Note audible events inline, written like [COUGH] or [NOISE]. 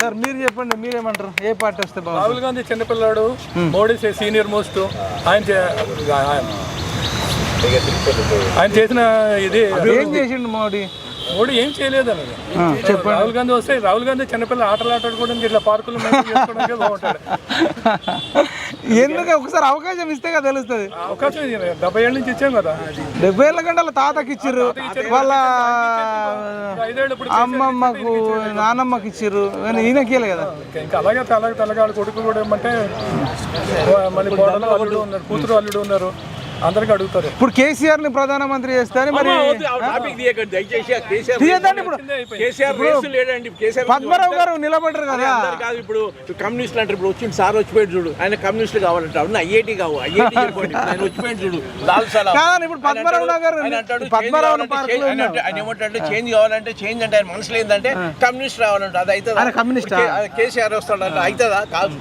Sir మీరు చెప్పండి మీరేమంటారు? ఏ పార్టీ వస్తే రాహుల్ గాంధీ చిన్నపిల్లాడు మోడీ సీనియర్ మోస్ట్ ఆయన- ఆయన చేసిన ఇది ఏం చేసిండు మోడీ? మోడీ ఏం చేయలేదు చెప్పండి. రాహుల్ గాంధీ వస్తే రాహుల్ గాంధీ చిన్నపిల్ల ఆటలు ఆడుకోవడానికి ఇట్లా పార్కులు ఎందుకు? ఒకసారి అవకాశం ఇస్తే కదా తెలుస్తుంది. అవకాశం డెబ్బై ఏళ్ళ నుంచి ఇచ్చాం కదా. డెబ్బై ఏళ్ళ కంటే వాళ్ళ తాతకి ఇచ్చిర్రు. వాళ్ళ అమ్మమ్మకు నానమ్మకి ఇచ్చిర్రు. కానీ ఈయనకి కదా. ఇంకా- అలాగే తల తలగాడు కొడుకు కూడా ఏమంటే మళ్ళీ కూతురు అల్లుడు ఉన్నారు. అందరికి అడుగుతారు. ఇప్పుడు కేసీఆర్ని ప్రధానమంత్రి చేస్తారు మరి తీయద్దండి ఇప్పుడు. పద్మరావు గారు నిలబడరు కదా. కాదు ఇప్పుడు కమ్యూనిస్టులు అంటారు ఇప్పుడు వచ్చింది సార్ వచ్చిపోయాడు చూడు ఆయన కమ్యూనిస్టులు కావాలంట అవును ఐఐటి కావు ఐఐటి [LAUGHS] ఆయన వచ్చిపోయాడు చూడు లాల్ కాదండి, ఇప్పుడు పద్మరావు అంటాడు పద్మరావు ఆయన అంటే- ఆయన ఏమంటాడు చేంజ్ కావాలంటే చేంజ్ అంటే ఆయన మనసులో ఏంటంటే కమ్యూనిస్ట్ రావాలంట అది అవుతుందా? కమ్యూనిస్టా? కేసీఆర్ వస్తాడంట అవుతుందా? కాదు.